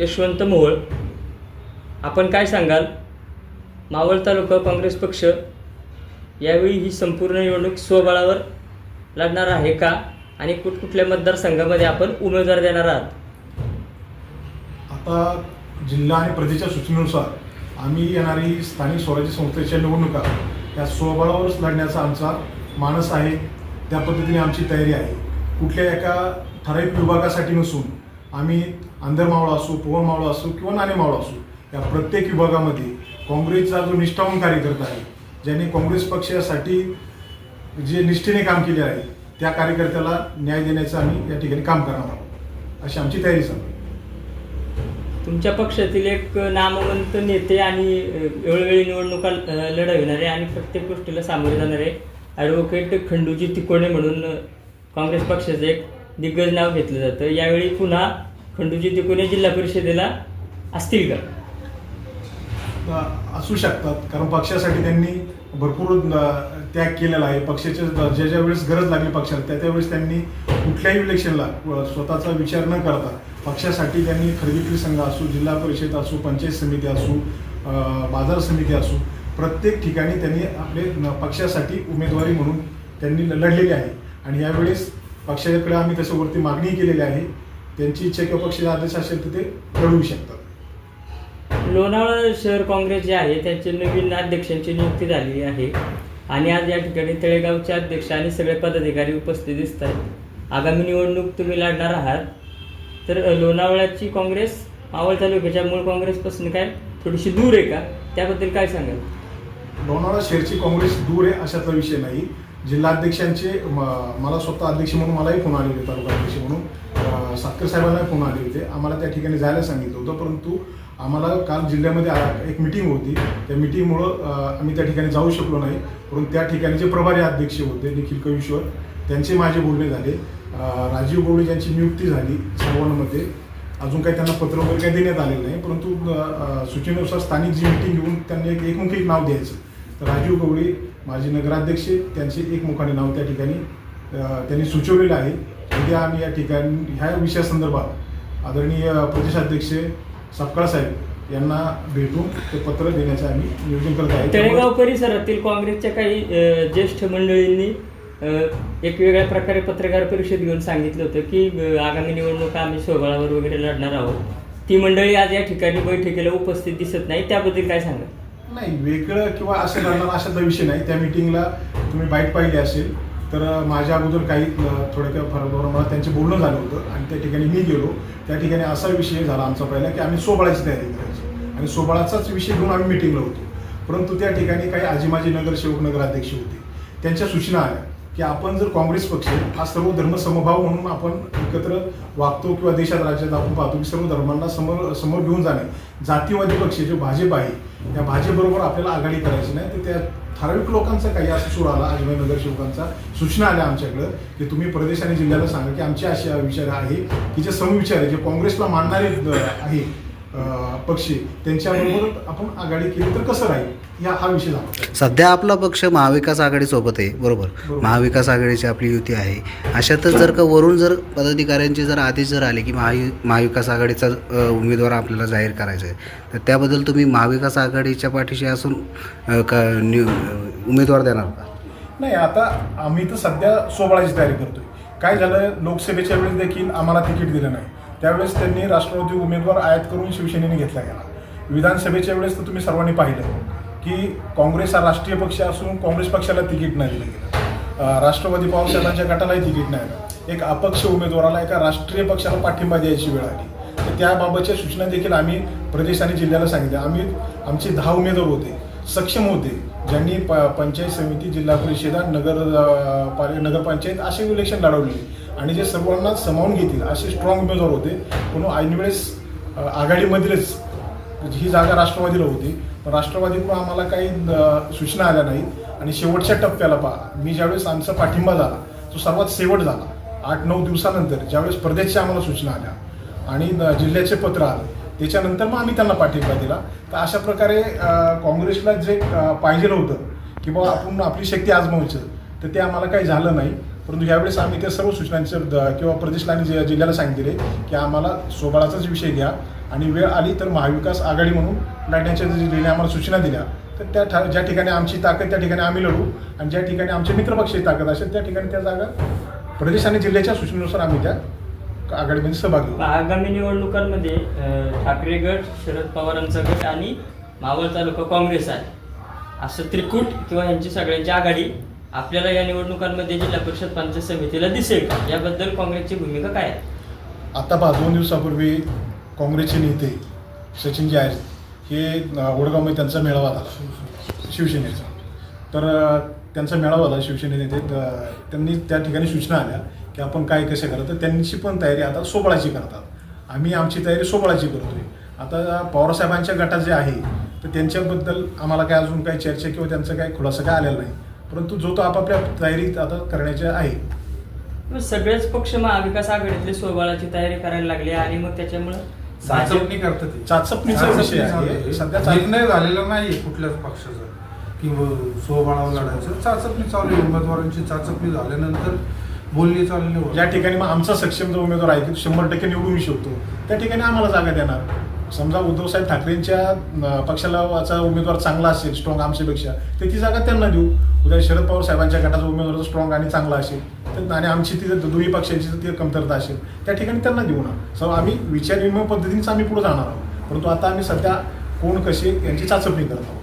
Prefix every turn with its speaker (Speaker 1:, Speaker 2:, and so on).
Speaker 1: यशवंत मोहोळ. आपण काय सांगाल? मावळ तालुका काँग्रेस पक्ष. यावेळी ही संपूर्ण निवडणूक स्वबळावर लढणार आहे का? आणि कुठकुठल्या मतदारसंघामध्ये आपण उमेदवार देणार आहात?
Speaker 2: आता जिल्हा आणि प्रदेशच्या सूचनेनुसार आम्ही येणारी स्थानिक स्वराज्य संस्थेच्या निवडणुका या स्वबळावरच लढण्याचा आमचा मानस आहे. त्या पद्धतीने आमची तयारी आहे. कुठल्या एका ठराविक विभागासाठी नसून आम्ही अंधरमावळा असो पोवणमावळा असू किंवा नाणेमावळा असू या प्रत्येक विभागामध्ये काँग्रेसचा जो निष्ठावून कार्यकर्ता आहे ज्याने काँग्रेस पक्षासाठी जे निष्ठेने काम केले आहे त्या कार्यकर्त्याला न्याय देण्याचं आम्ही या ठिकाणी काम करणार आहोत. अशी आमची तयारी चालू
Speaker 1: तुमच्या पक्षातील एक नामवंत नेते आणि वेळोवेळी निवडणुका लढविणारे आणि प्रत्येक गोष्टीला सामोरे जाणारे ॲडव्होकेट खंडूजी तिकोणे म्हणून काँग्रेस पक्षाचं एक दिग्गज नाव घेतलं जातं. यावेळी पुन्हा खंडूजी कोणी जिल्हा परिषदेला असतील का?
Speaker 2: असू शकतात. कारण पक्षासाठी त्यांनी भरपूर त्याग केलेला आहे. पक्षाच्या ज्या ज्या वेळेस गरज लागली पक्षाला त्या त्यावेळेस त्यांनी कुठल्याही इलेक्शनला स्वतःचा विचार न करता पक्षासाठी त्यांनी खरेदी संघ असू जिल्हा परिषद असू पंचायत समिती असू बाजार समिती असू प्रत्येक ठिकाणी त्यांनी आपले पक्षासाठी उमेदवारी म्हणून त्यांनी लढलेली आहे. आणि यावेळेस पक्षाकडे आम्ही त्याच्यावरती मागणी केलेली आहे. त्यांची इच्छा किंवा पक्षाचा आदेश असेल तर ते लढवू शकतात.
Speaker 1: लोणावळा शहर काँग्रेस जे आहे त्यांचे नवीन अध्यक्षांची नियुक्ती झालेली आहे. आणि आज या ठिकाणी तळेगावचे अध्यक्ष आणि सगळे पदाधिकारी उपस्थित दिसत आहेत. आगामी निवडणूक तुम्ही लढणार आहात. तर लोणावळ्याची काँग्रेस मावळ तालुक्याच्या मूळ काँग्रेसपासून काय थोडीशी दूर आहे का? त्याबद्दल काय सांगाल?
Speaker 2: लोणावळा शहरची काँग्रेस दूर आहे अशातला विषय नाही. जिल्हाध्यक्षांचे मला स्वतः अध्यक्ष म्हणून मलाही फोन आले तालुका अध्यक्ष म्हणून. सातकर साहेबांना फोन आले होते. आम्हाला त्या ठिकाणी जायला सांगितलं होतं परंतु आम्हाला काल जिल्ह्यामध्ये एक मिटिंग होती. त्या मिटिंगमुळं आम्ही त्या ठिकाणी जाऊ शकलो नाही. परंतु त्या ठिकाणी जे प्रभारी अध्यक्ष होते निखिल कविश्वर. त्यांचे माझे बोलणे झाले. राजीव गवळी यांची नियुक्ती झाली सर्वांमध्ये अजून काही त्यांना पत्र वगैरे काही देण्यात आलेलं नाही परंतु सूचनेनुसार स्थानिक जी मिटिंग घेऊन त्यांनी एक एकमुखी नाव द्यायचं. तर राजीव गवळी माजी नगराध्यक्ष त्यांचे एकमुखाने नाव त्या ठिकाणी त्यांनी सुचवलेलं आहे. उद्या आम्ही या ठिकाणी ह्या विषयासंदर्भात आदरणीय प्रदेशाध्यक्ष सपकाळ साहेब यांना भेटून ते पत्र देण्याचं आम्ही नियोजन करत आहे.
Speaker 1: तळेगाव परिसरातील काँग्रेसच्या काही ज्येष्ठ मंडळींनी एक वेगळ्या प्रकारे पत्रकार परिषद घेऊन सांगितलं होतं की आगामी निवडणुका आम्ही स्वबळावर वगैरे लढणार आहोत. ती मंडळी आज या ठिकाणी बैठकीला उपस्थित दिसत नाही. त्याबद्दल काय सांगा
Speaker 2: नाही वेगळं किंवा असं लढणार अशातला विषय नाही. त्या मिटिंगला तुम्ही बाईट पाहिली असेल. तर माझ्या अगोदर काही थोडक्या फरकावर मला त्यांचे बोलणं झालं होतं आणि त्या ठिकाणी मी गेलो. त्या ठिकाणी असा विषय झाला आमचा पहिला की आम्ही सोबळाची तयारी करायची. आणि सोबळाचाच विषय घेऊन आम्ही मिटिंगला होतो. परंतु त्या ठिकाणी काही आजीमाजी नगरसेवक नगराध्यक्ष होते. त्यांच्या सूचना आल्या. की आपण जर काँग्रेस पक्ष हा सर्व धर्म समभाव म्हणून आपण एकत्र वागतो किंवा देशात राज्यात आपण पाहतो की सर्व धर्मांना समोर समोर घेऊन जाणे जातीवादी पक्ष जो भाजप आहे या भाजपबरोबर आपल्याला आघाडी करायची नाही तर त्या ठराविक लोकांचा काही असा सूर आला अजमेर नगरसेवकांचा सूचना आल्या आमच्याकडं की तुम्ही प्रदेश आणि जिल्ह्याला सांगा की आमचे असे विचार आहे की जे समविचार आहे जे काँग्रेसला मानणारे आहे पक्ष. त्यांच्याबरोबर आपण आघाडी केली तर कसं राहील? या हा विषय झाला
Speaker 3: सध्या आपला पक्ष महाविकास आघाडीसोबत आहे बरोबर. महाविकास आघाडीची आपली युती आहे. अशातच जर का वरून जर पदाधिकाऱ्यांचे जर आदेश जर आले की महायु महाविकास आघाडीचा उमेदवार आपल्याला जाहीर करायचा आहे तर त्याबद्दल तुम्ही महाविकास आघाडीच्या पाठीशी असून का उमेदवार देणार का?
Speaker 2: नाही आता आम्ही तर सध्या सोबळाची तयारी करतोय. काय झालं? लोकसभेच्या वेळेस देखील आम्हाला तिकीट दिलं नाही. त्यावेळेस त्यांनी राष्ट्रवादी उमेदवार आयात करून शिवसेनेने घेतला गेला. विधानसभेच्या वेळेस तर तुम्ही सर्वांनी पाहिलं की काँग्रेस हा राष्ट्रीय पक्ष असून काँग्रेस पक्षाला तिकीट नाही दिलं गेलं. राष्ट्रवादी पवारसाहेबांच्या गटालाही तिकीट नाही आलं. एक अपक्ष उमेदवाराला एका राष्ट्रीय पक्षाला पाठिंबा द्यायची वेळ आली. तर त्याबाबतच्या सूचना देखील आम्ही प्रदेश आणि जिल्ह्याला सांगितल्या. आम्ही आमचे दहा उमेदवार होते. सक्षम होते. ज्यांनी प पंचायत समिती जिल्हा परिषदा नगर पा नगरपंचायत असे इलेक्शन लढवले आणि जे सर्वांना समावून घेतील असे स्ट्रॉंग उमेदवार होते. पण ऐनवेळेस आघाडीमधीलच म्हणजे ही जागा राष्ट्रवादीला होती. पण राष्ट्रवादीकडून आम्हाला काही सूचना आल्या नाहीत. आणि शेवटच्या टप्प्याला पहा मी ज्यावेळेस आमचा पाठिंबा झाला तो सर्वात शेवट झाला. आठ नऊ दिवसानंतर ज्यावेळेस प्रदेशच्या आम्हाला सूचना आल्या आणि जिल्ह्याचे पत्र आलं त्याच्यानंतर मग आम्ही त्यांना पाठिंबा दिला. तर अशा प्रकारे काँग्रेसला जे पाहिजे होतं की बाबा आपण आपली शक्ती आजमावचं तर ते आम्हाला काही झालं नाही. परंतु यावेळेस आम्ही त्या सर्व सूचनांचं किंवा प्रदेशला आणि जि- जिल्ह्याला सांगितले की आम्हाला सोबाळाचाच विषय घ्या. आणि वेळ आली तर महाविकास आघाडी म्हणून लढण्याच्या जिल्ह्याने आम्हाला सूचना दिल्या तर त्या ठा ज्या ठिकाणी आमची ताकद त्या ठिकाणी आम्ही लढू. आणि ज्या ठिकाणी आमचे मित्रपक्षाची ताकद असेल त्या ठिकाणी त्या जागा प्रदेश आणि जिल्ह्याच्या सूचनेनुसार आम्ही त्या आघाडीमध्ये सहभाग घेऊ
Speaker 1: आगामी निवडणुकांमध्ये ठाकरे गट शरद पवारांचा गट आणि मावळ तालुका काँग्रेस आहे. असं त्रिकूट किंवा यांची सगळ्यांची आघाडी आपल्याला या निवडणुकांमध्ये जिल्हा परिषद पंचायत समितीला दिसेल का? याबद्दल काँग्रेसची भूमिका काय आहे?
Speaker 2: आता पहा दोन दिवसापूर्वी काँग्रेसचे नेते सचिनजी आहेत. हे अ, वडगावमध्ये त्यांचा मेळावा झाला. शिवसेनेचा. तर त्यांचा मेळावा झाला शिवसेने नेते. त्यांनी त्या ठिकाणी सूचना आल्या की आपण काय कसे करत तर त्यांची पण तयारी आता सोबळाची करतात. आम्ही आमची तयारी सोबळाची करतोय. आता पवारसाहेबांच्या गटात जे आहे तर त्यांच्याबद्दल आम्हाला काय अजून काही चर्चा किंवा त्यांचा काही खुलासा काय आलेला नाही. परंतु जो तो आपापल्या तयारीत आता करण्याचे आहे
Speaker 1: मग सगळेच पक्ष महाविकास आघाडीतले स्वबळाची तयारी करायला लागले आणि मग त्याच्यामुळं
Speaker 4: चाचपणी करतात ते.
Speaker 2: चाचपणीचा विषय आहे. सध्या.
Speaker 4: निर्णय झालेला नाही कुठल्याच पक्षाचा की सोबळावर लढायचं चाचपणी चालू आहे उमेदवारांची चाचपणी झाल्यानंतर बोलणी चालली.
Speaker 2: ज्या ठिकाणी मग आमचा सक्षम जो उमेदवार आहे की तो शंभर टक्के निवडून येऊ शकतो त्या ठिकाणी आम्हाला जागा देणार समजा उद्धवसाहेब ठाकरेंच्या पक्षाला उमेदवार चांगला असेल स्ट्रॉंग आमच्यापेक्षा तर ती जागा त्यांना देऊ. उद्या शरद पवार साहेबांच्या गटाचा उमेदवार स्ट्रॉंग आणि चांगला असेल तर आणि आमची ती दोन्ही पक्षांची ती कमतरता असेल त्या ठिकाणी त्यांना देऊ ना. सो आम्ही विचारविनिमय पद्धतीनेच आम्ही पुढे जाणार आहोत. परंतु आता आम्ही सध्या कोण कसे यांची चाचपणी करत आहोत.